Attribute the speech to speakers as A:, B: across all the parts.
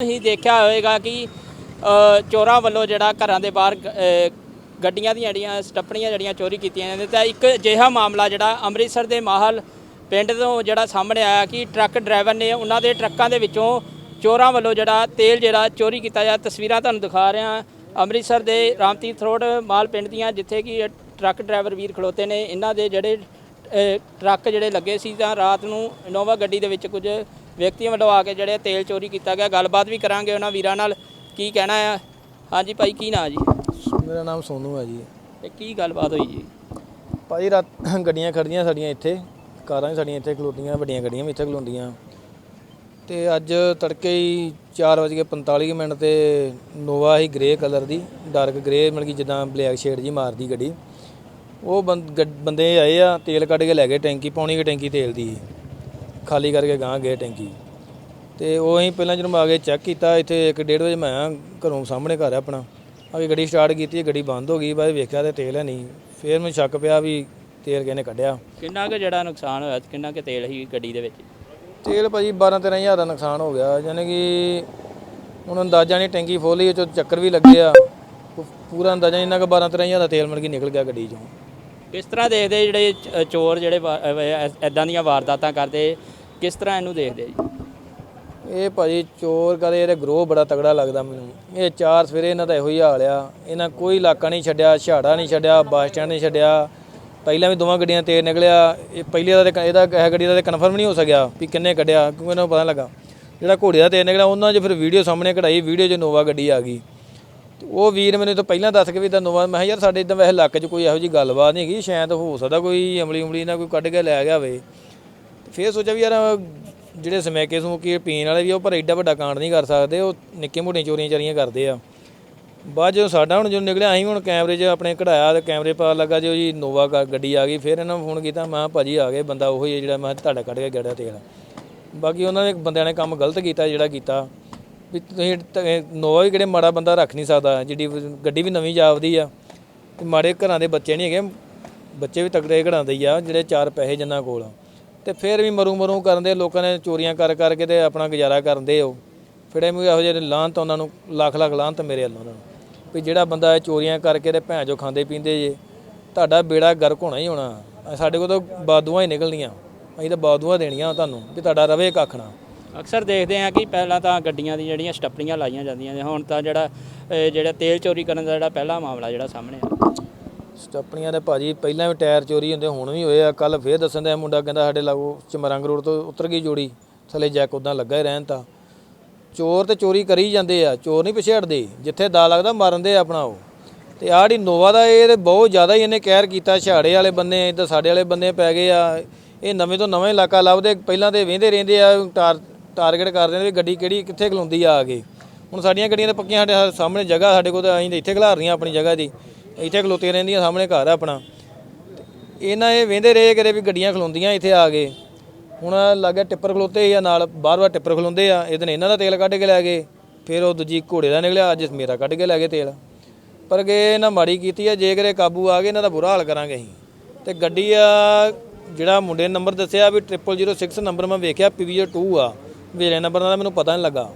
A: ਤੁਸੀਂ ਦੇਖਿਆ ਹੋਵੇਗਾ ਕਿ ਚੋਰਾਂ ਵੱਲੋਂ ਜਿਹੜਾ ਘਰਾਂ ਦੇ ਬਾਹਰ ਗੱਡੀਆਂ ਦੀਆਂ ਜਿਹੜੀਆਂ, ਸਟੱਪਣੀਆਂ ਜਿਹੜੀਆਂ ਚੋਰੀ ਕੀਤੀਆਂ ਜਾਂਦੀਆਂ ਤਾਂ ਇੱਕ ਅਜਿਹਾ ਮਾਮਲਾ ਜਿਹੜਾ ਅੰਮ੍ਰਿਤਸਰ ਦੇ ਮਾਹਲ ਪਿੰਡ ਤੋਂ ਜਿਹੜਾ ਸਾਹਮਣੇ ਆਇਆ ਕਿ ਟਰੱਕ ਡਰਾਈਵਰ ਨੇ ਉਹਨਾਂ ਦੇ ਟਰੱਕਾਂ ਦੇ ਵਿੱਚੋਂ ਚੋਰਾਂ ਵੱਲੋਂ ਜਿਹੜਾ ਤੇਲ ਜਿਹੜਾ ਚੋਰੀ ਕੀਤਾ ਜਾ, ਤਸਵੀਰਾਂ ਤੁਹਾਨੂੰ ਦਿਖਾ ਰਿਹਾ ਅੰਮ੍ਰਿਤਸਰ ਦੇ ਰਾਮਤੀਰਥ ਰੋਡ ਮਾਲ ਪਿੰਡ ਦੀਆਂ, ਜਿੱਥੇ ਕਿ ਟਰੱਕ ਡਰਾਈਵਰ ਵੀਰ ਖਲੋਤੇ ਨੇ, ਇਹਨਾਂ ਦੇ ਜਿਹੜੇ ਟਰੱਕ ਜਿਹੜੇ ਲੱਗੇ ਸੀ ਤਾਂ ਰਾਤ ਨੂੰ ਇਨੋਵਾ ਗੱਡੀ ਦੇ ਵਿੱਚ ਕੁਝ ਵਿਅਕਤੀਆਂ ਆ ਕੇ ਜਿਹੜੇ ਤੇਲ ਚੋਰੀ ਕੀਤਾ ਗਿਆ। ਗੱਲਬਾਤ ਵੀ ਕਰਾਂਗੇ ਉਹਨਾਂ ਵੀਰਾਂ ਨਾਲ। ਕੀ ਕਹਿਣਾ ਆ? ਹਾਂਜੀ ਭਾਈ ਕੀ ਨਾਂ ਜੀ?
B: ਮੇਰਾ ਨਾਮ ਸੋਨੂ ਹੈ ਜੀ।
A: ਤੇ ਕੀ ਗੱਲਬਾਤ ਹੋਈ ਜੀ?
B: ਭਾਜੀ ਰਾਤ ਗੱਡੀਆਂ ਖੜੀਆਂ ਸਾਡੀਆਂ ਇੱਥੇ। ਕਾਰਾਂ ਵੀ ਸਾਡੀਆਂ ਇੱਥੇ ਖਲੋਤੀਆਂ ਵੱਡੀਆਂ ਗੱਡੀਆਂ ਵੀ ਇੱਥੇ ਖਲੋਂਦੀਆਂ ਤੇ ਅੱਜ ਤੜਕੇ ਹੀ 4:45 ਮਿੰਟ ਤੇ ਨੋਵਾ ਹੀ ਗ੍ਰੇ ਕਲਰ ਦੀ। ਡਾਰਕ ਗ੍ਰੇ ਮਤਲਬ ਕਿ ਜਿੱਦਾਂ ਬਲੈਕ ਸ਼ੇਡ ਜੀ ਮਾਰਦੀ ਗੱਡੀ। ਉਹ ਬੰਦੇ ਆਏ ਆ ਤੇਲ ਕੱਢ ਕੇ ਲੈ ਗਏ ਟੈਂਕੀ ਪੌਣੀ ਕੁ ਟੈਂਕੀ ਤੇਲ ਦੀ। ਖਾਲੀ ਕਰਕੇ ਗਾਂ ਗਏ ਟੈਂਕੀ। ਤੇ ਉਹ ਅਸੀਂ ਪਹਿਲਾਂ ਜਦੋਂ ਆ ਕੇ ਚੈੱਕ ਕੀਤਾ ਇੱਥੇ 1:30 ਵਜੇ ਮੈਂ ਘਰੋਂ ਸਾਹਮਣੇ ਘਰ ਆ ਆਪਣਾ। ਆ ਕੇ ਗੱਡੀ ਸਟਾਰਟ ਕੀਤੀ ਗੱਡੀ ਬੰਦ ਹੋ ਗਈ ਬਾਅਦ ਵੇਖਿਆ ਤੇ ਤੇਲ ਹੈ ਨਹੀਂ। ਫਿਰ ਮੈਨੂੰ ਸ਼ੱਕ ਪਿਆ ਵੀ ਤੇਲ ਕਿਹਨੇ ਕੱਢਿਆ।
A: ਕਿੰਨਾ ਕੁ ਜਿਹੜਾ ਨੁਕਸਾਨ ਹੋਇਆ ਕਿੰਨਾ ਕੁ ਤੇਲ ਸੀ ਗੱਡੀ ਦੇ ਵਿੱਚ?
B: ਤੇਲ ਭਾਜੀ 12 13000 ਦਾ ਨੁਕਸਾਨ ਹੋ ਗਿਆ ਯਾਨੀ ਕਿ ਹੁਣ ਅੰਦਾਜ਼ਾ ਨਹੀਂ ਟੈਂਕੀ ਫੋਲੀ ਚ ਚੱਕਰ ਵੀ ਲੱਗੇ ਆ। ਪੂਰਾ ਅੰਦਾਜ਼ਾ ਇੰਨਾ ਕਿ 12 13000 ਦਾ ਤੇਲ ਮਿਲ ਕੇ ਨਿਕਲ ਗਿਆ ਗੱਡੀ ਚੋਂ।
A: ਕਿਸ ਤਰ੍ਹਾਂ ਦੇਖਦੇ ਜਿਹੜੇ ਚ- ਚੋਰ ਜਿਹੜੇ ਐਦਾਂ ਦੀਆਂ ਵਾਰਦਾਤਾਂ ਕਰਦੇ, ਕਿਸ ਤਰ੍ਹਾਂ ਇਹਨੂੰ ਦੇਖਦੇ ਜੀ?
B: ਇਹ ਭਾਜੀ ਚੋਰ ਕਦੇ ਇਹਦੇ ਗਰੋਹ ਬੜਾ ਤਗੜਾ ਲੱਗਦਾ ਮੈਨੂੰ। ਇਹ ਚਾਰ ਸਵੇਰੇ ਇਹਨਾਂ ਦਾ ਇਹੋ ਹੀ ਹਾਲ ਆ। ਇਹਨਾਂ ਕੋਈ ਇਲਾਕਾ ਨਹੀਂ ਛੱਡਿਆ, ਛਾੜਾ ਨਹੀਂ ਛੱਡਿਆ, ਬੱਸ ਸਟੈਂਡ ਨਹੀਂ ਛੱਡਿਆ। ਪਹਿਲਾਂ ਵੀ ਦੋਵਾਂ ਗੱਡੀਆਂ ਤੇਜ਼ ਨਿਕਲਿਆ। ਇਹ ਪਹਿਲੀ ਦਾ ਤੇ ਇਹਦਾ ਇਹ ਗੱਡੀ ਦਾ ਤੇ ਕਨਫਰਮ ਨਹੀਂ ਹੋ ਸਕਿਆ ਵੀ ਕਿੰਨੇ ਕੱਢਿਆ, ਕਿਉਂਕਿ ਇਹਨਾਂ ਨੂੰ ਪਤਾ ਨਹੀਂ ਲੱਗਾ। ਜਿਹੜਾ ਘੋੜੇ ਦਾ ਤੇਜ਼ ਨਿਕਲਿਆ, ਉਹਨਾਂ 'ਚ ਫਿਰ ਵੀਡੀਓ ਸਾਹਮਣੇ ਕਢਾਈ ਵੀਡੀਓ 'ਚ ਨੋਵਾ ਗੱਡੀ ਆ ਗਈ। ਉਹ ਵੀਰ ਮੈਨੂੰ ਤਾਂ ਪਹਿਲਾਂ ਦੱਸ ਕੇ ਵੀ ਤਾਂ ਨੋਵਾ ਮੈਂ ਕਿਹਾ ਯਾਰ ਸਾਡੇ ਇਦਾਂ ਵੈਸੇ ਇਲਾਕੇ 'ਚ ਕੋਈ ਇਹੋ ਜਿਹੀ ਗੱਲਬਾਤ ਨਹੀਂ ਹੈਗੀ, ਸ਼ਾਇਦ ਹੋ ਸਕਦਾ ਕੋਈ ਅਮਲੀ ਉਮਲੀ ਨਾ ਕੋਈ ਕੱਢ ਕੇ ਲੈ ਗਿਆ ਹੋਵੇ। ਤੇ ਫਿਰ ਸੋਚਿਆ ਵੀ ਯਾਰ ਜਿਹੜੇ ਸਮੈਕੇ ਸਮੂਕੇ ਪੀਣ ਵਾਲੇ ਵੀ ਉਹ ਪਰ ਐਡਾ ਵੱਡਾ ਕਾਂਡ ਨਹੀਂ ਕਰ ਸਕਦੇ, ਉਹ ਨਿੱਕੇ ਮੋਟੀਆਂ ਚੋਰੀਆਂ ਚਾਰੀਆਂ ਕਰਦੇ ਆ। ਬਾਅਦ ਜਦੋਂ ਸਾਡਾ ਹੁਣ ਜਦੋਂ ਨਿਕਲਿਆ, ਅਸੀਂ ਹੁਣ ਕੈਮਰੇ 'ਚ ਆਪਣੇ ਕਢਾਇਆ ਤੇ ਕੈਮਰੇ ਪਾ ਲੱਗਾ ਜੋ ਜੀ ਨੋਵਾ ਗਾ- ਗੱਡੀ ਆ ਗਈ, ਫਿਰ ਇਹਨਾਂ ਨੂੰ ਫੋਨ ਕੀਤਾ, ਮੈਂ ਕਿਹਾ ਭਾਜੀ ਆ ਗਏ, ਬੰਦਾ ਉਹੀ ਹੈ ਜਿਹੜਾ ਮੈਂ ਕਿਹਾ ਤੁਹਾਡਾ ਕੱਢ ਕੇ ਗੜਾ ਤੇਲ। ਬਾਕੀ ਉਹਨਾਂ ਨੇ ਬੰਦਿਆਂ ਨੇ ਕੰਮ ਗਲਤ ਕੀਤਾ ਜਿਹੜਾ ਕੀਤਾ। ਵੀ ਤੁਸੀਂ ਤ- ਨੋਵਾ ਵੀ ਕਿਹੜੇ ਮਾੜਾ ਬੰਦਾ ਰੱਖ ਨਹੀਂ ਸਕਦਾ, ਜਿਹੜੀ ਗੱਡੀ ਵੀ ਨਵੀਂ ਜਾਪਦੀ ਆ, ਤੇ ਮਾੜੇ ਘਰਾਂ ਦੇ ਬੱਚੇ ਨਹੀਂ ਹੈਗੇ, ਬੱਚੇ ਵੀ ਤਕੜੇ ਘੜਾਉਂਦੇ ਹੀ ਆ, ਜਿਹੜੇ ਚਾਰ ਪੈਸੇ ਜਿੰਨਾ ਕੋਲ ਆ। ਤੇ ਫਿਰ ਵੀ ਮਰੂ ਮਰੂ ਕਰਨ ਦੇ ਲੋਕਾਂ ਨੇ ਚੋਰੀਆਂ ਕਰ ਕਰਕੇ ਤੇ ਆਪਣਾ ਗੁਜ਼ਾਰਾ ਕਰਦੇ ਹੋ ਫਿੜੇ ਮੂੰਹ ਇਹੋ ਜਿਹੇ ਲਾਂਤ ਉਹਨਾਂ ਨੂੰ, ਲੱਖ ਲੱਖ ਲਾਂਤ ਮੇਰੇ ਵੱਲੋਂ ਉਹਨਾਂ ਨੂੰ। ਵੀ ਜਿਹੜਾ ਬੰਦਾ ਇਹ ਚੋਰੀਆਂ ਕਰਕੇ ਤੇ ਭੈਣ ਜੋ ਖਾਂਦੇ ਪੀਂਦੇ ਜੇ, ਤੁਹਾਡਾ ਬੇੜਾ ਗਰਕ ਹੋਣਾ ਹੀ ਹੋਣਾ। ਸਾਡੇ ਕੋਲ ਤਾਂ ਬਾਦੂਆਂ ਹੀ ਨਿਕਲਦੀਆਂ ਅਸੀਂ ਤਾਂ ਬਾਦੂਆਂ ਦੇਣੀਆਂ ਤੁਹਾਨੂੰ, ਵੀ ਤੁਹਾਡਾ ਰਵੇ ਕੱਖ ਨਾ।
A: ਅਕਸਰ ਦੇਖਦੇ ਆ ਕਿ ਪਹਿਲਾਂ ਤਾਂ ਗੱਡੀਆਂ ਦੀ ਜਿਹੜੀਆਂ ਸਟੱਪਣੀਆਂ ਲਾਈਆਂ ਜਾਂਦੀਆਂ ਨੇ, ਹੁਣ ਤਾਂ ਜਿਹੜਾ, ਇਹ ਜਿਹੜਾ ਤੇਲ ਚੋਰੀ ਕਰਨ ਦਾ ਜਿਹੜਾ ਪਹਿਲਾ ਮਾਮਲਾ ਜਿਹੜਾ ਸਾਹਮਣੇ ਆ
B: ਸਟੱਪਣੀਆਂ ਦੇ ਭਾਜੀ ਪਹਿਲਾਂ ਵੀ ਟਾਇਰ ਚੋਰੀ ਹੁੰਦੇ, ਹੁਣ ਵੀ ਹੋਏ ਆ। ਕੱਲ ਫੇਰ ਦੱਸਣ ਦਾ ਮੁੰਡਾ, ਕਹਿੰਦਾ ਸਾਡੇ ਲਾਗੋ ਚਮਰੰਗ ਰੋਡ ਤੋਂ ਉਤਰ ਗਈ ਜੋੜੀ, ਥੱਲੇ ਜੈਕ ਉਦਾਂ ਲੱਗਾ ਹੀ ਰਹਿਣ ਤਾਂ। ਚੋਰ ਤੇ ਚੋਰੀ ਕਰੀ ਜਾਂਦੇ ਆ, ਚੋਰ ਨਹੀਂ ਪਿਛੇ ਹਟਦੇ, ਜਿੱਥੇ ਦਾ ਲੱਗਦਾ ਮਾਰਨ ਦੇ ਆਪਣਾ ਉਹ। ਤੇ ਆਹ ਜਿਹੜੀ ਨੋਵਾ ਦਾ, ਇਹ ਤੇ ਬਹੁਤ ਜ਼ਿਆਦਾ ਹੀ ਇਹਨੇ ਕਹਿਰ ਕੀਤਾ, ਛਾੜੇ ਵਾਲੇ ਬੰਦੇ ਇੱਧਰ ਸਾਡੇ ਵਾਲੇ ਬੰਦੇ ਪੈ ਗਏ ਆ। ਇਹ ਨਵੇਂ ਤੋਂ ਨਵੇਂ ਇਲਾਕਾ ਲੱਭਦੇ, ਪਹਿਲਾਂ ਤੇ ਵੇਂਦੇ ਰਹਿੰਦੇ ਆ, ਟਾਰ ਟਾਰਗੇਟ ਕਰਦੇ ਨੇ ਵੀ ਗੱਡੀ ਕਿਹੜੀ, ਕਿੱਥੇ ਖਲੋਂਦੀ ਆ ਆ ਕੇ। ਹੁਣ ਸਾਡੀਆਂ ਗੱਡੀਆਂ ਤਾਂ ਪੱਕੀਆਂ ਸਾਡੇ ਸਾਹਮਣੇ ਜਗ੍ਹਾ ਸਾਡੇ ਕੋਲ ਤਾਂ ਅਸੀਂ ਤਾਂ ਇੱਥੇ ਖਿਲਾਰ ਰਹੀਆਂ ਆਪਣੀ ਜਗ੍ਹਾ ਦੀ। ਇੱਥੇ ਖਲੋਤੀਆਂ ਰਹਿੰਦੀਆਂ ਸਾਹਮਣੇ ਘਰ ਆ ਆਪਣਾ। ਇਹਨਾਂ ਇਹ ਵੇਂਦੇ ਰਹੇ ਕਰੇ ਵੀ ਗੱਡੀਆਂ ਖਲੋਂਦੀਆਂ ਇੱਥੇ ਆ ਗਏ ਹੁਣ ਲੱਗੇ ਟਿੱਪਰ ਖਲੋਤੇ ਆ ਨਾਲ ਬਾਰ-ਬਾਰ ਟਿੱਪਰ ਖਲੋਂਦੇ ਆ ਇਹਦੇ ਨੇ ਇਹਨਾਂ ਦਾ ਤੇਲ ਕੱਢ ਕੇ ਲੈ ਗਏ। ਫਿਰ ਉਹ ਦੂਜੀ ਘੋੜੇ ਦਾ ਨਿਕਲਿਆ, ਅੱਜ ਮੇਰਾ ਕੱਢ ਕੇ ਲੈ ਗਏ ਤੇਲ। ਪਰ ਕਿ ਇਹਨਾਂ ਮਾੜੀ ਕੀਤੀ ਆ ਜੇ ਕਰੇ ਕਾਬੂ ਆ ਗਏ, ਇਹਨਾਂ ਦਾ ਬੁਰਾ ਹਾਲ ਕਰਾਂਗੇ ਅਸੀਂ। ਤੇ ਗੱਡੀ ਆ, ਜਿਹੜਾ ਮੁੰਡੇ ਨੇ ਨੰਬਰ ਦੱਸਿਆ ਵੀ 0006 ਨੰਬਰ ਮੈਂ ਵੇਖਿਆ ਪੀਵੀਓ 2 ਆ। ਵੇਲੇ ਨੰਬਰ ਦਾ ਮੈਨੂੰ ਪਤਾ ਨਹੀਂ ਲੱਗਾ।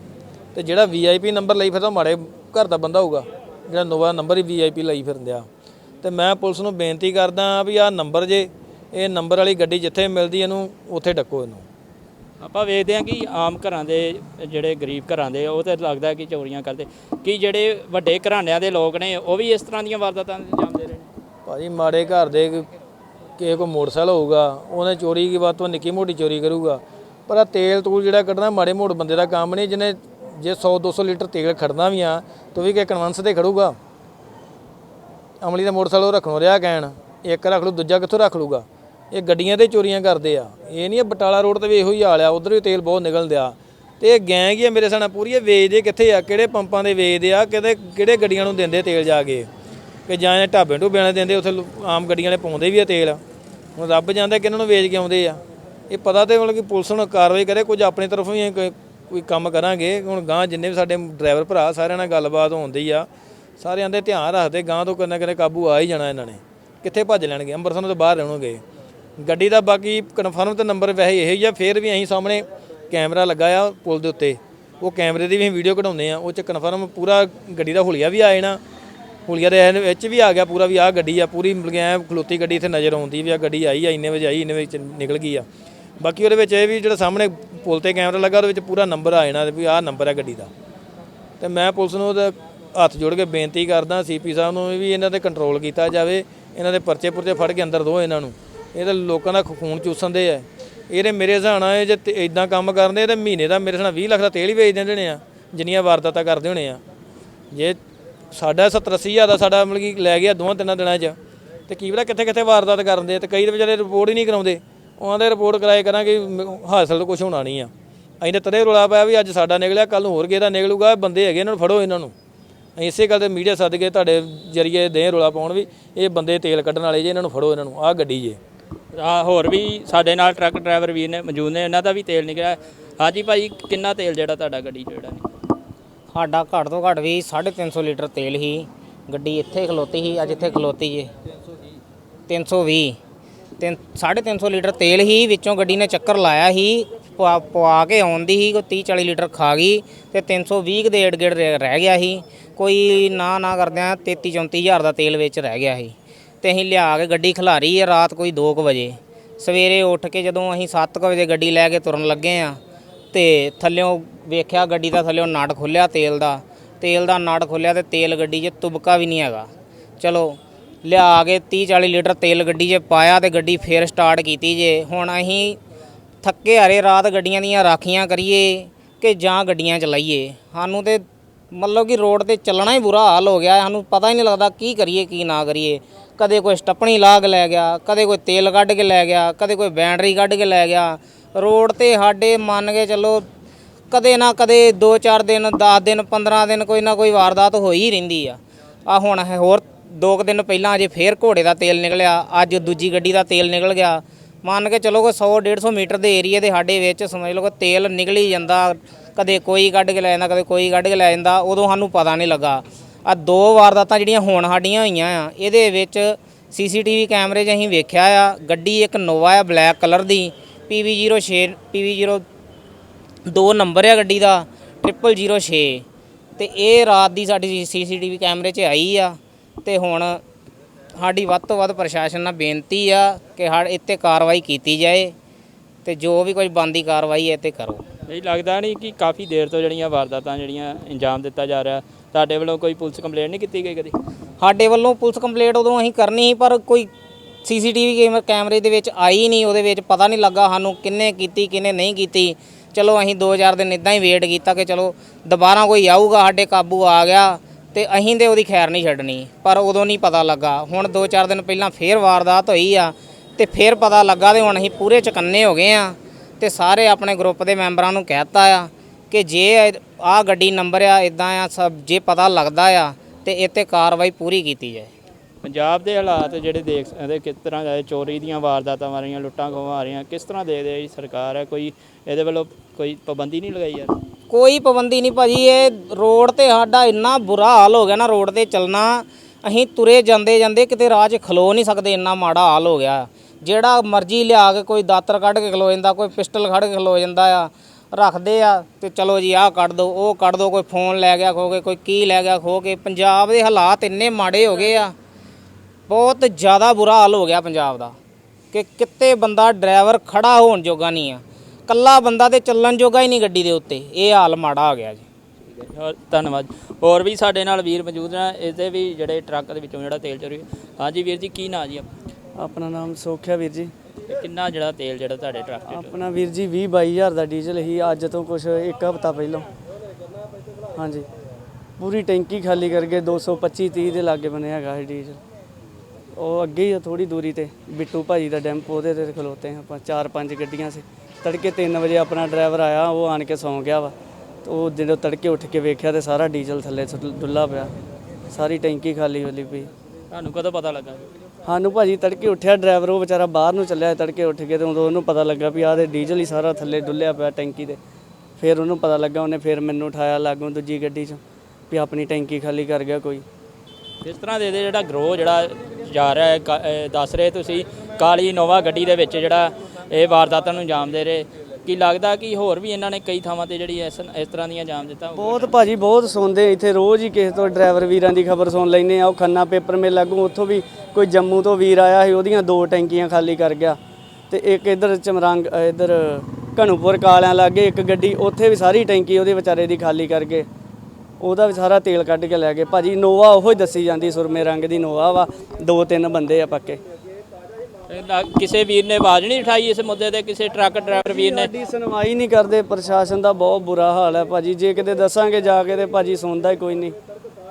B: ਤੇ ਜਿਹੜਾ ਵੀਆਈਪੀ ਨੰਬਰ ਲਈ ਫਿਰਦਾ ਮਾੜੇ ਘਰ ਦਾ ਬੰਦਾ ਹੋਊਗਾ। ਜਿਹੜਾ ਨੋਵਾ ਨੰਬਰ ਹੀ ਵੀਆਈਪੀ ਲਈ ਫਿਰਦਿਆ ਤੇ ਮੈਂ ਪੁਲਿਸ ਨੂੰ ਬੇਨਤੀ ਕਰਦਾ ਵੀ ਆਹ ਨੰਬਰ ਜੇ ਇਹ ਨੰਬਰ ਵਾਲੀ ਗੱਡੀ ਜਿੱਥੇ ਮਿਲਦੀ ਇਹਨੂੰ ਉੱਥੇ ਡੱਕੋ ਇਹਨੂੰ।
A: ਆਪਾਂ ਵੇਖਦੇ ਹਾਂ ਕਿ ਆਮ ਘਰਾਂ ਦੇ ਜਿਹੜੇ ਗਰੀਬ ਘਰਾਂ ਦੇ ਉਹ ਤੇ ਲੱਗਦਾ ਕਿ ਚੋਰੀਆਂ ਕਰਦੇ। ਕਿ ਜਿਹੜੇ ਵੱਡੇ ਘਰਾਣਿਆਂ ਦੇ ਲੋਕ ਨੇ ਉਹ ਵੀ ਇਸ ਤਰ੍ਹਾਂ ਦੀਆਂ ਵਾਰਦਾਤਾਂ ਨੂੰ ਅੰਜਾਮ ਦੇ ਰਹੇ ਨੇ?
B: ਭਾਜੀ ਮਾੜੇ ਘਰ ਦੇ ਕ- ਕਿਸੇ ਕੋ ਮੋਟਰਸਾਈਕਲ ਹੋਊਗਾ ਉਹਨੇ ਚੋਰੀ ਕੀ ਬਾਤ ਤੋਂ ਨਿੱਕੀ ਮੋਟੀ ਚੋਰੀ ਕਰੂਗਾ। ਪਰ ਆ ਤੇਲ ਤੂਲ ਜਿਹੜਾ ਕੱਢਣਾ, ਮਾੜੇ ਮੋੜ ਬੰਦੇ ਦਾ ਕੰਮ ਨਹੀਂ, ਜਿਹਨੇ ਜੇ 100 200 ਲੀਟਰ ਤੇਲ ਖੜਨਾ ਵੀ ਆ, ਤਾਂ ਵੀ ਕਿ ਕਨਵੰਸ ਤੇ ਖੜੂਗਾ। ਅਮਲੀ ਦਾ ਮੋਟਰਸਾਈਕਲ ਉਹ ਰੱਖਣੋਂ ਰਿਹਾ ਕਹਿਣ, ਇੱਕ ਰੱਖ ਲੂ ਦੂਜਾ ਕਿੱਥੋਂ ਰੱਖ ਲੂਗਾ ਇਹ ਗੱਡੀਆਂ ਤੇ ਚੋਰੀਆਂ ਕਰਦੇ ਆ। ਇਹ ਨਹੀਂ ਇਹ ਬਟਾਲਾ ਰੋਡ ਤੇ ਵੀ ਇਹੋ ਹੀ ਹਾਲ ਆ, ਉਧਰ ਵੀ ਤੇਲ ਬਹੁਤ ਨਿਕਲਦਿਆ ਤੇ ਇਹ ਗੈਂਗ ਹੀ ਆ ਮੇਰੇ ਸਾਹਮਣੇ, ਪੂਰੀ ਇਹ ਵੇਚਦੇ ਕਿੱਥੇ ਆ, ਕਿਹੜੇ ਪੰਪਾਂ ਦੇ ਵੇਚਦੇ ਆ, ਕਿਹਦੇ, ਕਿਹੜੇ ਗੱਡੀਆਂ ਨੂੰ ਦਿੰਦੇ ਤੇਲ ਜਾ ਕੇ। ਕਿ ਜਾਂ ਢਾਬੇ ਢੁੱਬਿਆਂ ਵਾਲੇ ਦਿੰਦੇ, ਉੱਥੇ ਆਮ ਗੱਡੀਆਂ ਵਾਲੇ ਪਾਉਂਦੇ ਵੀ ਆ ਤੇਲ। ਹੁਣ ਰੱਬ ਜਾਂਦਾ ਕਿ ਇਹਨਾਂ ਨੂੰ ਵੇਚ ਕੇ ਆਉਂਦੇ ਆ। ਇਹ ਪਤਾ ਤੇ ਮਤਲਬ ਕਿ ਪੁਲਿਸ ਹੁਣ ਕਾਰਵਾਈ ਕਰੇ, ਕੁਝ ਆਪਣੀ ਤਰਫੋਂ ਵੀ ਕੋਈ- ਕੋਈ ਕੰਮ ਕਰਾਂਗੇ। ਹੁਣ ਗਾਂ ਜਿੰਨੇ ਵੀ ਸਾਡੇ ਡਰਾਈਵਰ ਭਰਾ, ਸਾਰਿਆਂ ਨਾਲ ਗੱਲਬਾਤ ਹੁੰਦੀ ਆ। ਸਾਰਿਆਂ ਦੇ ਧਿਆਨ ਰੱਖਦੇ ਗਾਂ ਤੋਂ ਕਿੰਨਾ ਕਿੰਨਾ ਕਾਬੂ ਆ ਹੀ ਜਾਣਾ ਇਹਨਾਂ ਨੇ। ਕਿੱਥੇ ਭੱਜ ਲੈਣਗੇ? ਅੰਮ੍ਰਿਤਸਰ ਤੋਂ ਬਾਹਰ ਰਹਿਣਗੇ। ਗੱਡੀ ਦਾ ਬਾਕੀ ਕਨਫਰਮ ਤੇ ਨੰਬਰ ਵੈਸੇ ਇਹੋ ਹੀ ਆ। ਫੇਰ ਵੀ ਅਸੀਂ ਸਾਹਮਣੇ ਕੈਮਰਾ ਲੱਗਾ ਆ ਪੁਲ ਦੇ ਉੱਤੇ। ਉਹ ਕੈਮਰੇ ਦੀ ਵੀ ਅਸੀਂ ਵੀਡੀਓ ਕਢਾਉਂਦੇ ਆ। ਉਹ ਚ ਕਨਫਰਮ ਪੂਰਾ ਗੱਡੀ ਦਾ ਹੁਲੀਆ ਵੀ ਆ ਜਾਣਾ। ਹੁਲੀਆ ਦੇ ਇਹਦੇ ਵਿੱਚ ਵੀ ਆ ਗਿਆ ਪੂਰਾ ਵੀ ਆਹ ਗੱਡੀ ਆ। ਪੂਰੀ ਮਿਲ ਗਿਆ ਖਲੋਤੀ ਗੱਡੀ ਇੱਥੇ ਨਜ਼ਰ ਆਉਂਦੀ ਵੀ ਆ ਗੱਡੀ ਆਈ ਆ, ਇੰਨੇ ਵਜੇ ਆਈ, ਇੰਨੇ ਵਜੇ ਨਿਕਲ ਗਈ ਆ। ਬਾਕੀ ਉਹਦੇ ਵਿੱਚ ਇਹ ਵੀ ਜਿਹੜਾ ਸਾਹਮਣੇ ਪੁਲ ਤੇ ਕੈਮਰਾ ਲੱਗਾ, ਉਹਦੇ ਵਿੱਚ ਪੂਰਾ ਨੰਬਰ ਆ ਜਾਣਾ ਵੀ ਆਹ ਨੰਬਰ ਹੈ ਗੱਡੀ ਦਾ। ਤੇ ਮੈਂ ਪੁਲਿਸ ਨੂੰ ਉਹਦਾ ਹੱਥ ਜੋੜ ਕੇ ਬੇਨਤੀ ਕਰਦਾ ਸੀਪੀ ਸਾਹਿਬ ਨੂੰ ਵੀ ਇਹਨਾਂ ਤੇ ਕੰਟਰੋਲ ਕੀਤਾ ਜਾਵੇ, ਇਹਨਾਂ ਦੇ ਪਰਚੇ ਪੁਰਚੇ ਫੜ ਕੇ ਅੰਦਰ ਦੋ ਇਹਨਾਂ ਨੂੰ। ਇਹ ਤਾਂ ਲੋਕਾਂ ਦਾ ਖੂਨ ਚੂਸਣ ਦੇ ਆ। ਇਹਦੇ ਮੇਰੇ ਹਿਸਾਬ ਨਾਲ ਇਹ ਜੇ ਇਦਾਂ ਕੰਮ ਕਰਦੇ ਤੇ ਮਹੀਨੇ ਦਾ ਮੇਰੇ ਹਿਸਾਬ ਨਾਲ 20 ਲੱਖ ਦਾ ਤੇਲ ਹੀ ਵੇਚ ਦਿੰਦੇ ਨੇ ਆ, ਜਿੰਨੀਆਂ ਵਾਰਦਾਤਾਂ ਕਰਦੇ ਹੋਣੇ ਆ। ਜੇ ਸਾਡਾ 70 80 ਹਜ਼ਾਰ ਦਾ ਸਾਡਾ ਮਤਲਬ ਕਿ ਲੈ ਗਿਆ ਦੋਵਾਂ ਤਿੰਨਾਂ ਦਿਨਾਂ 'ਚ, ਤੇ ਕੀ ਪਤਾ ਕਿੱਥੇ ਕਿੱਥੇ ਵਾਰਦਾਤ ਕਰਦੇ ਆ ਤੇ ਕਈ ਦੇ ਵਿਚਾਰੇ ਰਿਪੋਰਟ ਹੀ ਨਹੀਂ ਕਰਾਉਂਦੇ। ਉਹਨਾਂ ਦੇ ਰਿਪੋਰਟ ਕਰਾਏ ਕਰਾਂਗੇ ਹਾਸਲ ਤਾਂ ਕੁਝ ਹੋਣਾ ਨਹੀਂ ਆ। ਅਸੀਂ ਤਾਂ ਤਦੇ ਰੋਲਾ ਪਾਇਆ ਵੀ ਅੱਜ ਸਾਡਾ ਨਿਕਲਿਆ ਕੱਲ ਨੂੰ ਹੋਰ ਕਿਸੇ ਦਾ ਨਿਕਲੂਗਾ ਇਹ ਬੰਦੇ ਹੈਗੇ ਇਹਨਾਂ ਨੂੰ ਫੜੋ ਇਹਨਾਂ ਨੂੰ। ਅਸੀਂ ਇਸੇ ਗੱਲ ਤੇ ਮੀਡੀਆ ਸੱਦ ਕੇ ਤੁਹਾਡੇ ਜਰੀਏ ਦੇ ਰੋਲਾ ਪਾਉਣ ਵੀ ਇਹ ਬੰਦੇ ਤੇਲ ਕੱਢਣ ਵਾਲੇ ਜੇ ਇਹਨਾਂ ਨੂੰ ਫੜੋ ਇਹਨਾਂ ਨੂੰ ਆਹ ਗੱਡੀ ਜੇ।
A: ਆ ਹੋਰ ਵੀ ਸਾਡੇ ਨਾਲ ਟਰੱਕ ਡਰਾਈਵਰ ਵੀਰ ਨੇ ਮੌਜੂਦ ਨੇ ਉਹਨਾਂ ਦਾ ਵੀ ਤੇਲ ਨਿਕਲਿਆ। ਹਾਂਜੀ ਭਾਈ ਕਿੰਨਾ ਤੇਲ ਜਿਹੜਾ ਤੁਹਾਡਾ ਗੱਡੀ 'ਚ ਜਿਹੜਾ ਨੇ
C: ਸਾਡਾ ਘੱਟ ਤੋਂ ਘੱਟ ਵੀ 350 ਲੀਟਰ ਤੇਲ ਹੀ। ਗੱਡੀ ਇੱਥੇ ਖਲੋਤੀ ਸੀ ਅੱਜ ਇੱਥੇ ਖਲੋਤੀ ਜੇ। 320 ਤਿੰਨ 350 ਲੀਟਰ ਤੇਲ ਹੀ ਵਿੱਚੋਂ ਗੱਡੀ ਨੇ ਚੱਕਰ ਲਾਇਆ ਹੀ ਪਵਾ ਪਵਾ ਕੇ ਆਉਂਦੀ ਸੀ, ਕੋਈ 30 40 ਲੀਟਰ ਖਾ ਗਈ ਤੇ 320 ਕੁ ਦੇ ਏੜ ਗੇੜ ਰਹਿ ਰਹਿ ਗਿਆ ਸੀ। ਕੋਈ ਨਾ ਨਾ ਕਰਦਿਆਂ 33 34 ਹਜ਼ਾਰ ਦਾ ਤੇਲ ਵਿੱਚ ਰਹਿ ਗਿਆ ਸੀ। ਤੇ ਅਸੀਂ ਲਿਆ ਕੇ ਗੱਡੀ ਖਿਲਾਰੀ ਹੈ ਰਾਤ ਕੋਈ 2 ਵਜੇ। ਸਵੇਰੇ ਉੱਠ ਕੇ ਜਦੋਂ ਅਸੀਂ 7 ਵਜੇ ਗੱਡੀ ਲੈ ਕੇ ਤੁਰਨ ਲੱਗੇ ਆ ਤੇ ਥੱਲਿਓਂ ਵੇਖਿਆ ਗੱਡੀ ਦਾ ਥੱਲਿਓਂ ਨਟ ਖੁੱਲਿਆ ਤੇਲ ਦਾ। ਤੇਲ ਦਾ ਨਟ ਖੁੱਲਿਆ ਤੇ ਤੇਲ ਗੱਡੀ 'ਚ ਤੁਬਕਾ ਵੀ ਨਹੀਂ ਹੈਗਾ। ਚਲੋ ਲਿਆ ਕੇ 30 40 ਲੀਟਰ ਤੇਲ ਗੱਡੀ 'ਚ ਪਾਇਆ ਤੇ ਗੱਡੀ ਫੇਰ ਸਟਾਰਟ ਕੀਤੀ ਜੇ। ਹੁਣ ਅਸੀਂ ਥੱਕੇ ਹਾਰੇ ਰਾਤ ਗੱਡੀਆਂ ਦੀਆਂ ਰਾਖੀਆਂ ਕਰੀਏ ਕਿ ਜਾਂ ਗੱਡੀਆਂ ਚਲਾਈਏ। ਸਾਨੂੰ ਤੇ ਮਤਲਬ ਕਿ ਰੋਡ ਤੇ ਚੱਲਣਾ ਹੀ ਬੁਰਾ ਹਾਲ ਹੋ ਗਿਆ। ਸਾਨੂੰ ਪਤਾ ਹੀ ਨਹੀਂ ਲੱਗਦਾ ਕੀ ਕਰੀਏ, ਕੀ ਨਾ ਕਰੀਏ। ਕਦੇ ਕੋਈ ਸਟੱਪਣੀ ਲਾਗ ਲੈ ਗਿਆ, ਕਦੇ ਕੋਈ ਤੇਲ ਕੱਢ ਕੇ ਲੈ ਗਿਆ, ਕਦੇ ਕੋਈ ਬੈਟਰੀ ਕੱਢ ਕੇ ਲੈ ਗਿਆ। ਰੋਡ ਤੇ ਸਾਡੇ ਮੰਨ ਕੇ ਚੱਲੋ ਕਦੇ ਨਾ ਕਦੇ 2-4 ਦਿਨ 10 ਦਿਨ 15 ਦਿਨ ਕੋਈ ਨਾ ਕੋਈ ਵਾਰਦਾਤ ਹੋਈ ਰਹਿੰਦੀ ਆ। ਆ ਹੁਣ ਇਹ ਹੋਰ ਦੋ ਕੁ ਦਿਨ ਪਹਿਲਾਂ ਅਜੇ ਫੇਰ ਘੋੜੇ ਦਾ ਤੇਲ ਨਿਕਲਿਆ, ਅੱਜ ਦੂਜੀ ਗੱਡੀ ਦਾ ਤੇਲ ਨਿਕਲ ਗਿਆ। ਮੰਨ ਕੇ ਚਲੋ ਕੋਈ 100 150 ਮੀਟਰ ਦੇ ਏਰੀਆ ਦੇ ਸਾਡੇ ਵਿੱਚ ਸਮਝ ਲਓ ਕਿ ਤੇਲ ਨਿਕਲੀ ਜਾਂਦਾ, ਕਦੇ ਕੋਈ ਕੱਢ ਕੇ ਲੈ ਜਾਂਦਾ, ਕਦੇ ਕੋਈ ਕੱਢ ਕੇ ਲੈ ਜਾਂਦਾ, ਉਦੋਂ ਸਾਨੂੰ ਪਤਾ ਨਹੀਂ ਲੱਗਾ। ਆ ਦੋ ਵਾਰਦਾਤਾਂ ਜਿਹੜੀਆਂ ਹੁਣ ਸਾਡੀਆਂ ਹੋਈਆਂ ਆ, ਇਹਦੇ ਵਿੱਚ ਸੀਸੀਟੀਵੀ ਕੈਮਰੇ 'ਚ ਅਸੀਂ ਵੇਖਿਆ ਆ, ਗੱਡੀ ਇੱਕ ਨੋਵਾ ਆ, ਬਲੈਕ ਕਲਰ ਦੀ PV06 PV0 ਦੋ ਨੰਬਰ ਆ ਗੱਡੀ ਦਾ 0006 ਤੇ ਇਹ ਰਾਤ ਦੀ ਸਾਡੀ ਸੀਸੀਟੀਵੀ ਕੈਮਰੇ 'ਚ ਆਈ ਆ। ਤੇ ਹੁਣ ਸਾਡੀ ਵੱਧ ਤੋਂ ਵੱਧ ਪ੍ਰਸ਼ਾਸਨ ਨਾਲ ਬੇਨਤੀ ਆ ਕਿ ਹੜ ਇੱਥੇ ਕਾਰਵਾਈ ਕੀਤੀ ਜਾਏ ਤੇ ਜੋ ਵੀ ਕੋਈ ਬੰਦੀ ਕਾਰਵਾਈ ਹੈ ਤੇ ਕਰੋ।
A: ਨਹੀਂ ਲੱਗਦਾ ਨਹੀਂ ਕਿ ਕਾਫੀ ਦੇਰ ਤੋਂ ਜਿਹੜੀਆਂ ਵਾਰਦਾਤਾਂ ਜਿਹੜੀਆਂ ਅੰਜਾਮ ਦਿੱਤਾ ਜਾ ਰਿਹਾ ਤੁਹਾਡੇ ਵੱਲੋਂ ਕੋਈ ਪੁਲਿਸ ਕੰਪਲੇਂਟ ਨਹੀਂ ਕੀਤੀ ਗਈ ਕਦੀ?
C: ਸਾਡੇ ਵੱਲੋਂ ਪੁਲਿਸ ਕੰਪਲੇਂਟ ਉਦੋਂ ਅਸੀਂ ਕਰਨੀ ਸੀ ਪਰ ਕੋਈ ਸੀਸੀਟੀਵੀ ਕੈਮਰੇ ਦੇ ਵਿੱਚ ਆਈ ਨਹੀਂ ਉਹਦੇ ਵਿੱਚ ਪਤਾ ਨਹੀਂ ਲੱਗਾ ਸਾਨੂੰ ਕਿੰਨੇ ਕੀਤੀ ਕਿੰਨੇ ਨਹੀਂ ਕੀਤੀ। ਚਲੋ ਅਸੀਂ 2-4 ਦਿਨ ਇਦਾਂ ਹੀ ਵੇਟ ਕੀਤਾ ਕਿ ਚਲੋ ਦੁਬਾਰਾ ਕੋਈ ਆਊਗਾ ਸਾਡੇ ਕਾਬੂ ਆ ਗਿਆ। ਤੇ ਅਸੀਂ ਤੇ ਉਹਦੀ ਖੈਰ ਨਹੀਂ ਛੱਡਣੀ। ਪਰ ਉਦੋਂ ਨਹੀਂ ਪਤਾ ਲੱਗਾ। ਹੁਣ 2-4 ਦਿਨ ਪਹਿਲਾਂ ਫੇਰ ਵਾਰਦਾਤ ਹੋਈ ਆ ਤੇ ਫੇਰ ਪਤਾ ਲੱਗਾ ਤੇ ਹੁਣ ਅਸੀਂ ਪੂਰੇ ਚਕੰਨੇ ਹੋ ਗਏ ਆ ਤੇ ਸਾਰੇ ਆਪਣੇ ਗਰੁੱਪ ਦੇ ਮੈਂਬਰਾਂ ਨੂੰ ਕਹਿਤਾ ਆ ਕਿ ਜੇ ਆਹ ਗੱਡੀ ਨੰਬਰ ਆ ਇਦਾਂ ਆ, ਸਭ ਜੇ ਪਤਾ ਲੱਗਦਾ ਆ ਤੇ ਇਹ ਤੇ ਕਾਰਵਾਈ ਪੂਰੀ ਕੀਤੀ ਜਾਏ।
A: ਪੰਜਾਬ ਦੇ ਹਾਲਾਤ ਜਿਹੜੇ ਦੇਖ ਸਕਦੇ ਕਿਸ ਤਰ੍ਹਾਂ ਦਾ ਚੋਰੀ ਦੀਆਂ ਵਾਰਦਾਤਾਂ ਆ ਰਹੀਆਂ, ਲੁੱਟਾਂ ਖੋਹਾਂ ਆ ਰਹੀਆਂ, ਕਿਸ ਤਰ੍ਹਾਂ ਦੇ ਜੀ ਸਰਕਾਰ ਹੈ ਕੋਈ ਇਹਦੇ ਵੱਲੋਂ ਕੋਈ ਪਾਬੰਦੀ ਨਹੀਂ ਲਗਾਈ ਯਾਰ
C: ਕੋਈ ਪਾਬੰਦੀ ਨਹੀਂ ਭਾਜੀ, ਇਹ ਰੋਡ ਤੇ ਸਾਡਾ ਇੰਨਾ ਬੁਰਾ ਹਾਲ ਹੋ ਗਿਆ ਨਾ ਰੋਡ ਤੇ ਚੱਲਣਾ, ਅਸੀਂ ਤੁਰੇ ਜਾਂਦੇ ਜਾਂਦੇ ਕਿਤੇ ਰਾਹ 'ਚ ਖਲੋ ਨਹੀਂ ਸਕਦੇ, ਇੰਨਾ ਮਾੜਾ ਹਾਲ ਹੋ ਗਿਆ। ਜਿਹੜਾ ਮਰਜ਼ੀ ਲਿਆ ਕੇ ਕੋਈ ਦਾਤਰ ਕੱਢ ਕੇ ਖਲੋ ਜਾਂਦਾ, ਕੋਈ ਪਿਸਟਲ ਕੱਢ ਕੇ ਖਲੋ ਜਾਂਦਾ ਆ, ਰੱਖਦੇ ਆ ਤੇ ਚਲੋ ਜੀ ਆਹ ਕੱਢ ਦੋ, ਉਹ ਕੱਢ ਦੋ, ਕੋਈ ਫੋਨ ਲੈ ਗਿਆ ਖੋ ਕੇ, ਕੋਈ ਕੀ ਲੈ ਗਿਆ ਖੋ ਕੇ, ਪੰਜਾਬ ਦੇ ਹਾਲਾਤ ਇੰਨੇ ਮਾੜੇ ਹੋ ਗਏ ਆ। ਬਹੁਤ ਜ਼ਿਆਦਾ ਬੁਰਾ ਹਾਲ ਹੋ ਗਿਆ ਪੰਜਾਬ ਦਾ, ਕਿ ਕਿਤੇ ਬੰਦਾ ਡਰਾਈਵਰ ਖੜਾ ਹੋਣ ਜੋਗਾ ਨਹੀਂ ਆ। ਕੱਲਾ ਬੰਦਾ ਤੇ ਚੱਲਣ ਜੋਗਾ ਹੀ ਨਹੀਂ ਗੱਡੀ ਦੇ ਉੱਤੇ। ਇਹ ਹਾਲ ਮਾੜਾ ਹੋ ਗਿਆ ਜੀ।
A: ਹੋਰ ਧੰਨਵਾਦ। ਹੋਰ ਵੀ ਸਾਡੇ ਨਾਲ ਵੀਰ ਮੌਜੂਦ ਨੇ ਇਹਦੇ ਵੀ ਜਿਹੜੇ ਟਰੱਕ ਦੇ ਵਿੱਚੋਂ ਜਿਹੜਾ ਤੇਲ ਚੋਰੀ ਹੋਇਆ। ਹਾਂਜੀ ਵੀਰ ਜੀ ਕੀ ਨਾਂ ਜੀ ਆਪਣਾ?
D: ਆਪਣਾ ਨਾਮ ਸੋਖਿਆ ਵੀਰ ਜੀ।
A: ਤੇ ਕਿੰਨਾ ਜਿਹੜਾ ਤੇਲ ਜਿਹੜਾ ਤੁਹਾਡੇ ਟਰੱਕ 'ਚ?
D: ਆਪਣਾ ਵੀਰ ਜੀ 20 22000 ਦਾ ਡੀਜ਼ਲ ਹੀ ਅੱਜ ਤੋਂ ਕੁਝ ਇੱਕ ਹਫ਼ਤਾ ਪਹਿਲਾਂ। ਹਾਂਜੀ। ਪੂਰੀ ਟੈਂਕੀ ਖਾਲੀ ਕਰਕੇ 225 30 ਦੇ ਲਾਗੇ ਬਣੇ ਹੈਗਾ ਇਹ ਡੀਜ਼ਲ। ਉਹ ਅੱਗੇ ਹੀ ਥੋੜੀ ਦੂਰੀ ਤੇ। ਬਿੱਟੂ ਭਾਜੀ ਦਾ ਡੈਂਪੋ ਉਹਦੇ ਤੇ ਖਲੋਤੇ ਹਾਂ ਆਪਾਂ ਚਾਰ ਪੰਜ ਗੱਡੀਆਂ ਸੀ। ਤੜਕੇ 3 ਵਜੇ ਆਪਣਾ ਡਰਾਈਵਰ ਆਇਆ ਉਹ ਆਣ ਕੇ ਸੌਂ ਗਿਆ ਵਾ। ਤੇ ਉਹ ਜਦੋਂ ਤੜਕੇ ਉੱਠ ਕੇ ਵੇਖਿਆ ਤੇ ਸਾਰਾ ਡੀਜ਼ਲ ਥੱਲੇ ਸੁੱਟ- ਡੁੱਲਾ ਪਿਆ। ਸਾਰੀ ਟੈਂਕੀ ਖਾਲੀ ਹੋਲੀ ਪਈ।
A: ਤੁਹਾਨੂੰ ਕਦੋਂ ਪਤਾ ਲੱਗਾ?
D: ਸਾਨੂੰ ਭਾਜੀ ਤੜਕੇ ਉੱਠਿਆ ਡਰਾਈਵਰ ਉਹ ਵਿਚਾਰਾ ਬਾਹਰ ਨੂੰ ਚੱਲਿਆ ਤੜਕੇ ਉੱਠ ਕੇ ਤੇ ਉਦੋਂ ਉਹਨੂੰ ਪਤਾ ਲੱਗਾ ਵੀ ਆਹ ਤੇ ਡੀਜ਼ਲ ਹੀ ਸਾਰਾ ਥੱਲੇ ਡੁੱਲਿਆ ਪਿਆ ਟੈਂਕੀ ਦੇ ਫਿਰ ਉਹਨੂੰ ਪਤਾ ਲੱਗਾ ਉਹਨੇ ਫਿਰ ਮੈਨੂੰ ਉਠਾਇਆ ਲਾਗੋਂ ਦੂਜੀ ਗੱਡੀ 'ਚ ਵੀ ਆਪਣੀ ਟੈਂਕੀ ਖਾਲੀ ਕਰ ਗਿਆ ਕੋਈ।
A: ਇਸ ਤਰ੍ਹਾਂ ਦੇ ਦੇ ਜਿਹੜਾ ਗਰੋਹ ਜਿਹੜਾ ਜਾ ਰਿਹਾ ਹੈ। ਕਾ- ਅਹ ਦੱਸ ਰਹੇ ਤੁਸੀਂ ਕਾਲੀ ਇਨੋਵਾ ਗੱਡੀ ਦੇ ਵਿੱਚ ਜਿਹੜਾ ਇਹ ਵਾਰਦਾਤਾਂ ਨੂੰ ਅੰਜਾਮ ਦੇ ਰਹੇ। ਕੀ ਲੱਗਦਾ ਕਿ ਹੋਰ ਵੀ ਇਹਨਾਂ ਨੇ ਕਈ ਥਾਵਾਂ ਤੇ ਜਿਹੜੀ ਇਸ ਇਸ ਤਰ੍ਹਾਂ ਦੀਆਂ ਜਾਮ ਦਿੱਤਾ ਹੋਊਗਾ?
D: ਬਹੁਤ ਭਾਜੀ ਬਹੁਤ ਸੁਣਦੇ ਇੱਥੇ ਰੋਜ਼ ਹੀ ਕਿਸੇ ਤੋਂ ਡਰਾਈਵਰ ਵੀਰਾਂ ਦੀ ਖਬਰ ਸੁਣ ਲੈਨੇ ਆ ਉਹ ਖੰਨਾ ਪੇਪਰ ਮਿਲ ਲੱਗੂ ਉੱਥੋਂ ਵੀ ਕੋਈ ਜੰਮੂ ਤੋਂ ਵੀਰ ਆਇਆ ਸੀ ਉਹਦੀਆਂ ਦੋ ਟੈਂਕੀਆਂ ਖਾਲੀ ਕਰ ਗਿਆ। ਤੇ ਇੱਕ ਇਧਰ ਚਮਰੰਗ ਅ, ਇੱਧਰ ਘਣੂਪੁਰ ਕਾਲਿਆਂ ਲਾਗੇ ਇੱਕ ਗੱਡੀ ਉੱਥੇ ਵੀ ਸਾਰੀ ਟੈਂਕੀ ਉਹਦੇ ਵਿਚਾਰੇ ਦੀ ਖਾਲੀ ਕਰ ਗਏ। ਉਹਦਾ ਵੀ ਸਾਰਾ ਤੇਲ ਕੱਢ ਕੇ ਲੈ ਗਏ। ਭਾਜੀ ਨੋਵਾ ਉਹੋ ਹੀ ਦੱਸੀ ਜਾਂਦੀ ਸੁਰਮੇ ਰੰਗ ਦੀ ਨੋਵਾ ਵਾ। ਦੋ ਤਿੰਨ ਬੰਦੇ ਆ ਪੱਕੇ।
A: ਨਾ- ਕਿਸੇ ਵੀਰ ਨੇ ਆਵਾਜ਼ ਨਹੀਂ ਉਠਾਈ ਇਸ ਮੁੱਦੇ ਤੇ ਕਿਸੇ ਟਰੱਕ ਡਰਾਈਵਰ ਵੀਰ ਨੇ?
D: ਸਾਡੀ ਸੁਣਵਾਈ ਨਹੀਂ ਕਰਦੇ ਪ੍ਰਸ਼ਾਸਨ ਦਾ ਬਹੁਤ ਬੁਰਾ ਹਾਲ ਹੈ ਭਾਜੀ। ਜੇ ਕਿਤੇ ਦੱਸਾਂਗੇ ਜਾ ਕੇ ਤੇ ਭਾਜੀ ਸੁਣਦਾ ਹੀ ਕੋਈ ਨਹੀਂ।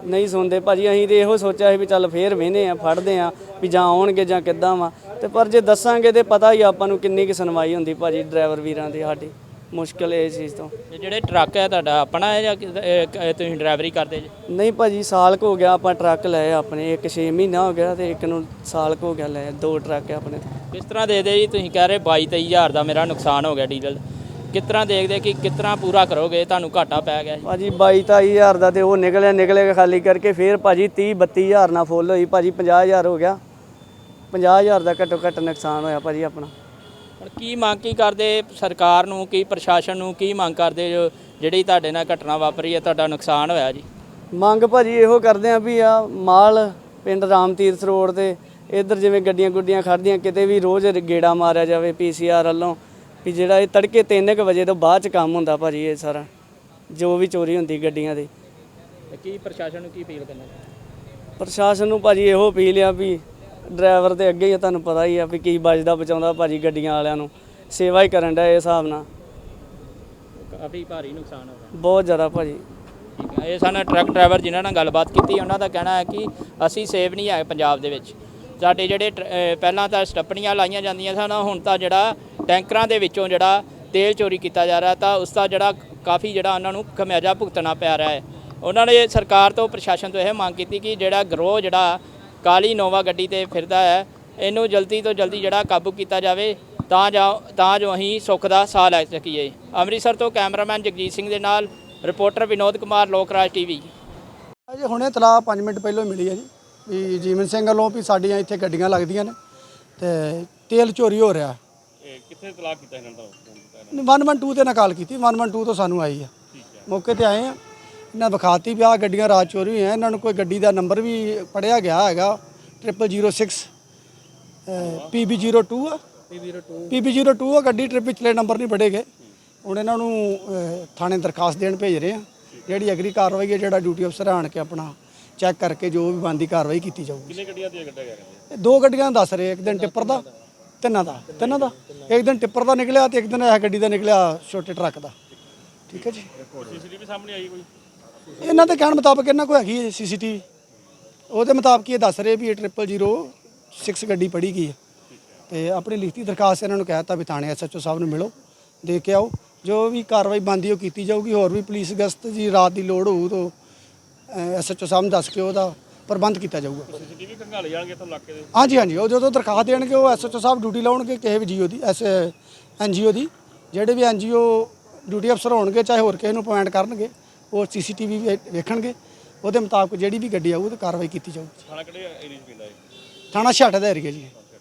D: ਨਹੀਂ ਸੁਣਦੇ। ਭਾਜੀ ਅਸੀਂ ਤੇ ਇਹੋ ਸੋਚਿਆ ਸੀ ਵੀ ਚੱਲ ਫੇਰ ਵੇਨੇ ਆ ਫੜਦੇ ਆ ਵੀ ਜਾਂ ਆਉਣਗੇ ਜਾਂ ਕਿੱਦਾਂ ਵਾ। ਤੇ ਪਰ ਜੇ ਦੱਸਾਂਗੇ ਤੇ ਪਤਾ ਹੀ ਆਪਾਂ ਨੂੰ ਕਿੰਨੀ ਕਿ ਸੁਣਵਾਈ ਹੁੰਦੀ ਭਾਜੀ ਡਰਾਈਵਰ ਵੀਰਾਂ ਦੀ ਸਾਡੀ। ਮੁਸ਼ਕਲ ਇਹ ਚੀਜ਼ ਤੋਂ।
A: ਇਹ ਜਿਹੜੇ ਟਰੱਕ ਹੈ ਤੁਹਾਡਾ ਆਪਣਾ ਹੈ ਜਾਂ ਕਿ- ਇਹ ਕ- ਤੁਸੀਂ ਡਰਾਈਵਰੀ ਕਰਦੇ ਜੀ?
D: ਨਹੀਂ ਭਾਜੀ ਸਾਲ ਕੁ ਹੋ ਗਿਆ ਆਪਾਂ ਟਰੱਕ ਲਏ ਆਪਣੇ ਇੱਕ 6 ਮਹੀਨਾ ਹੋ ਗਿਆ ਤੇ ਇੱਕ ਨੂੰ ਸਾਲ ਕੁ ਹੋ ਗਿਆ ਲਏ ਦੋ ਟਰੱਕ ਆ ਆਪਣੇ।
A: ਕਿਸ ਤਰ੍ਹਾਂ ਦੇ ਦੇ ਜੀ ਤੁਸੀਂ ਕਹਿ ਰਹੇ 22 23000 ਦਾ ਮੇਰਾ ਨੁਕਸਾਨ ਹੋ ਗਿਆ ਡੀਜ਼ਲ ਕਿਸ ਤਰ੍ਹਾਂ ਦੇਖਦੇ ਕਿ ਕਿਸ ਤਰ੍ਹਾਂ ਪੂਰਾ ਕਰੋਗੇ ਤੁਹਾਨੂੰ ਘਾਟਾ ਪੈ ਗਿਆ ਜੀ?
D: ਭਾਜੀ 22 23000 ਦਾ ਤੇ ਉਹ ਨਿਕਲਿਆ ਨਿਕਲੇ ਖਾਲੀ ਕਰਕੇ ਫੇਰ ਭਾਜੀ 30 32000 ਨਾਲ ਫੁੱਲ ਹੋਈ ਭਾਜੀ 50000 ਹੋ ਗਿਆ। 50000 ਦਾ ਘੱਟੋ ਘੱਟ ਨੁਕਸਾਨ ਹੋਇਆ ਭਾਜੀ ਆਪਣਾ।
A: ਹੁਣ ਕੀ ਮੰਗ ਕੀ ਕਰਦੇ ਸਰਕਾਰ ਨੂੰ ਕੀ ਪ੍ਰਸ਼ਾਸਨ ਨੂੰ ਕੀ ਮੰਗ ਕਰਦੇ ਜੋ ਜਿਹੜੀ ਤੁਹਾਡੇ ਨਾਲ ਘਟਨਾ ਵਾਪਰੀ ਹੈ ਤੁਹਾਡਾ ਨੁਕਸਾਨ ਹੋਇਆ ਜੀ
D: ਮੰਗ ਭਾਜੀ ਇਹੋ ਕਰਦੇ ਆ ਵੀ ਆ ਮਾਲ ਪਿੰਡ ਰਾਮ ਤੀਰਥ ਰੋਡ ਤੇ ਇੱਧਰ ਜਿਵੇਂ ਗੱਡੀਆਂ ਗੁੱਡੀਆਂ ਖੜਦੀਆਂ ਕਿਤੇ ਵੀ ਰੋਜ਼ ਗੇੜਾ ਮਾਰਿਆ ਜਾਵੇ ਪੀਸੀਆਰ ਵੱਲੋਂ ਵੀ ਜਿਹੜਾ ਇਹ ਤੜਕੇ 3:00 ਵਜੇ ਤੋਂ ਬਾਅਦ ਚ ਕੰਮ ਹੁੰਦਾ ਭਾਜੀ ਇਹ ਸਾਰਾ ਜੋ ਵੀ ਚੋਰੀ ਹੁੰਦੀ ਗੱਡੀਆਂ ਦੀ
A: ਕੀ ਪ੍ਰਸ਼ਾਸਨ ਨੂੰ ਕੀ ਅਪੀਲ ਕਰਨਾ?
D: ਪ੍ਰਸ਼ਾਸਨ ਨੂੰ ਭਾਜੀ ਇਹੋ ਅਪੀਲ ਆ ਵੀ ਡਰਾਈਵਰ ਤੇ ਅੱਗੇ ਹੀ ਆ ਤੁਹਾਨੂੰ ਪਤਾ ਹੀ ਆ ਵੀ ਕੀ ਬਚਦਾ ਬਚਾਉਂਦਾ ਭਾਜੀ ਗੱਡੀਆਂ ਵਾਲਿਆਂ ਨੂੰ। ਸੇਵਾ ਹੀ ਕਰਨ ਦਾ ਇਹ ਹਿਸਾਬ ਨਾਲ।
A: ਕਾਫੀ ਭਾਰੀ ਨੁਕਸਾਨ ਹੋ ਗਿਆ।
D: ਬਹੁਤ ਜ਼ਿਆਦਾ ਭਾਜੀ।
A: ਠੀਕ ਹੈ ਇਹ ਸਨ ਟਰੱਕ ਡਰਾਈਵਰ ਜਿਨ੍ਹਾਂ ਨਾਲ ਗੱਲਬਾਤ ਕੀਤੀ ਉਹਨਾਂ ਦਾ ਕਹਿਣਾ ਹੈ ਕਿ ਅਸੀਂ ਸੇਫ ਨਹੀਂ ਹੈ ਪੰਜਾਬ ਦੇ ਵਿੱਚ। ਸਾਡੇ ਜਿਹੜੇ ਟਰ- ਅਹ ਪਹਿਲਾਂ ਤਾਂ ਸਟੱਪਣੀਆਂ ਲਾਈਆਂ ਜਾਂਦੀਆਂ ਸਨ ਹੁਣ ਤਾਂ ਜਿਹੜਾ ਟੈਂਕਰਾਂ ਦੇ ਵਿੱਚੋਂ ਜਿਹੜਾ ਤੇਲ ਚੋਰੀ ਕੀਤਾ ਜਾ ਰਿਹਾ ਤਾਂ ਉਸ ਦਾ ਜਿਹੜਾ ਕਾਫੀ ਜਿਹੜਾ ਉਹਨਾਂ ਨੂੰ ਖਮਿਆਜਾ ਭੁਗਤਣਾ ਪੈ ਰਿਹਾ ਹੈ। ਉਹਨਾਂ ਨੇ ਸਰਕਾਰ ਤੋਂ ਪ੍ਰਸ਼ਾਸਨ ਤੋਂ ਇਹ ਮੰਗ ਕੀਤੀ ਕਿ ਜਿਹੜਾ ਗਰੋਹ ਜਿਹੜਾ ਕਾਲੀ ਨੋਵਾ ਗੱਡੀ ਤੇ ਫਿਰਦਾ ਹੈ। ਇਹਨੂੰ ਜਲਦੀ ਤੋਂ ਜਲਦੀ ਜਿਹੜਾ ਕਾਬੂ ਕੀਤਾ ਜਾਵੇ ਤਾਂ ਜਾ ਤਾਂ ਜੋ ਅਸੀਂ ਸੁੱਖ ਦਾ ਸਾਹ ਲੈ ਸਕੀਏ। ਅੰਮ੍ਰਿਤਸਰ ਤੋਂ ਕੈਮਰਾਮੈਨ ਜਗਜੀਤ ਸਿੰਘ ਦੇ ਨਾਲ ਰਿਪੋਰਟਰ ਵਿਨੋਦ ਕੁਮਾਰ ਲੋਕ ਰਾਜ ਟੀਵੀ
E: ਅਜੇ ਹੁਣੇ ਤਲਾਹ 5 ਮਿੰਟ ਪਹਿਲਾਂ ਮਿਲੀ ਹੈ ਜੀ। ਵੀ ਜੀਵਨ ਸਿੰਘ ਵੱਲੋਂ ਵੀ ਸਾਡੀਆਂ ਇੱਥੇ ਗੱਡੀਆਂ ਲੱਗਦੀਆਂ ਨੇ ਤੇ ਤੇਲ ਚੋਰੀ ਹੋ ਰਿਹਾ। ਕਿੱਥੇ ਤਲਾਹ ਕੀਤਾ ਇਹਨਾਂ ਦਾ 112 ਤੇ ਨਾਲ ਕਾਲ ਕੀਤੀ 112 ਤੋਂ ਸਾਨੂੰ ਆਈ ਆ। ਮੌਕੇ ਤੇ ਆਏ ਆ। ਇਹਨਾਂ ਵਿਖਾਤੀ ਵੀ ਆਹ ਗੱਡੀਆਂ ਰਾਤ ਚੋਰੀ ਹੋਈਆਂ। ਇਹਨਾਂ ਨੂੰ ਕੋਈ ਗੱਡੀ ਦਾ ਨੰਬਰ ਵੀ ਪੜਿਆ ਗਿਆ ਹੈਗਾ। 0006 PB02 ਆ। PB02 ਆ ਗੱਡੀ ਟ੍ਰਿਪ ਪਿਛਲੇ ਨੰਬਰ ਨਹੀਂ ਪੜੇਗੇ ਹੁਣ ਇਹਨਾਂ ਨੂੰ ਅਹ, ਥਾਣੇ ਦਰਖਾਸਤ ਦੇਣ ਭੇਜ ਰਹੇ ਆ। ਜਿਹੜੀ ਅਗਲੀ ਕਾਰਵਾਈ ਹੈ ਜਿਹੜਾ ਡਿਊਟੀ ਅਫਸਰ ਆਣ ਕੇ ਆਪਣਾ ਚੈੱਕ ਕਰਕੇ ਜੋ ਵੀ ਬੰਦੀ ਕਾਰਵਾਈ ਕੀਤੀ ਜਾਊਗੀ। ਕਿੰਨੇ ਗੱਡੀਆਂ ਦੀਆਂ ਕੱਢਿਆ ਗਿਆ ਦੋ ਗੱਡੀਆਂ ਦੱਸ ਰਹੇ ਇੱਕ ਦਿਨ ਟਿੱਪਰ ਦਾ ਤਿੰਨਾਂ ਦਾ ਤਿੰਨਾਂ ਦਾ। ਇੱਕ ਦਿਨ ਟਿੱਪਰ ਦਾ ਨਿਕਲਿਆ ਤੇ ਇੱਕ ਦਿਨ ਇਹ ਗੱਡੀ ਦਾ ਨਿਕਲਿਆ ਛੋਟੇ ਟਰੱਕ ਦਾ। ਠੀਕ ਹੈ ਜੀ। ਸੀਸੀਟੀਵੀ ਸਾਹਮਣੇ ਆਈ ਕੋਈ? ਇਹਨਾਂ ਦੇ ਕਹਿਣ ਮੁਤਾਬਕ ਇਹਨਾਂ ਕੋਲ ਹੈਗੀ ਹੈ ਸੀਸੀਟੀਵੀ ਉਹਦੇ ਮੁਤਾਬਕ ਇਹ ਦੱਸ ਰਹੇ ਵੀ ਇਹ 0006 ਗੱਡੀ ਪੜੀ ਗਈ ਹੈ। ਤੇ ਆਪਣੀ ਲਿਖਤੀ ਦਰਖਾਸਤ ਇਹਨਾਂ ਨੂੰ ਕਹਿਤਾ ਵੀ ਥਾਣੇ ਐਸਐਚਓ ਸਾਹਿਬ ਨੂੰ ਮਿਲੋ ਦੇ ਕੇ ਆਓ। ਜੋ ਵੀ ਕਾਰਵਾਈ ਬੰਦੀ ਉਹ ਕੀਤੀ ਜਾਊਗੀ ਹੋਰ ਵੀ ਪੁਲਿਸ ਗਸ਼ਤ ਜੀ ਰਾਤ ਦੀ ਲੋੜ ਹੋਊ ਤਾਂ ਐਸਐਚਓ ਸਾਹਿਬ ਨੂੰ ਦੱਸ ਕੇ ਉਹਦਾ ਪ੍ਰਬੰਧ ਕੀਤਾ ਜਾਊਗਾ। ਸੀਸੀਟੀਵੀ ਖੰਗਾਲੇ ਜਾਣਗੇ ਤੋਂ ਇਲਾਕੇ ਦੇ ਹਾਂਜੀ ਹਾਂਜੀ ਉਹ ਜਦੋਂ ਦਰਖਾਸਤ ਦੇਣਗੇ ਉਹ ਐਸਐਚਓ ਸਾਹਿਬ ਡਿਊਟੀ ਲਾਉਣਗੇ ਕਿਸੇ ਵੀ ਜੀਓ ਦੀ ਐਸ ਐਨਜੀਓ ਦੀ। ਜਿਹੜੇ ਵੀ ਐਨਜੀਓ ਡਿਊਟੀ ਅਫਸਰ ਹੋਣਗੇ ਚਾਹੇ ਹੋਰ ਕਿਸੇ ਨੂੰ ਅਪਾਇੰਟ ਕਰਨਗੇ ਉਹ ਸੀਸੀਟੀਵੀ ਵੇਖਣਗੇ। ਉਹਦੇ ਮੁਤਾਬਕ ਜਿਹੜੀ ਵੀ ਗੱਡੀ ਆਊ ਉਹ ਤੇ ਕਾਰਵਾਈ ਕੀਤੀ ਜਾਊਗੀ। ਥਾਣਾ ਕਿਹੜੇ ਏਰੀਆ 'ਚ ਪੈਂਦਾ ਹੈ ਥਾਣਾ ਛਾਟਾ ਦਾ ਏਰੀਆ ਜੀ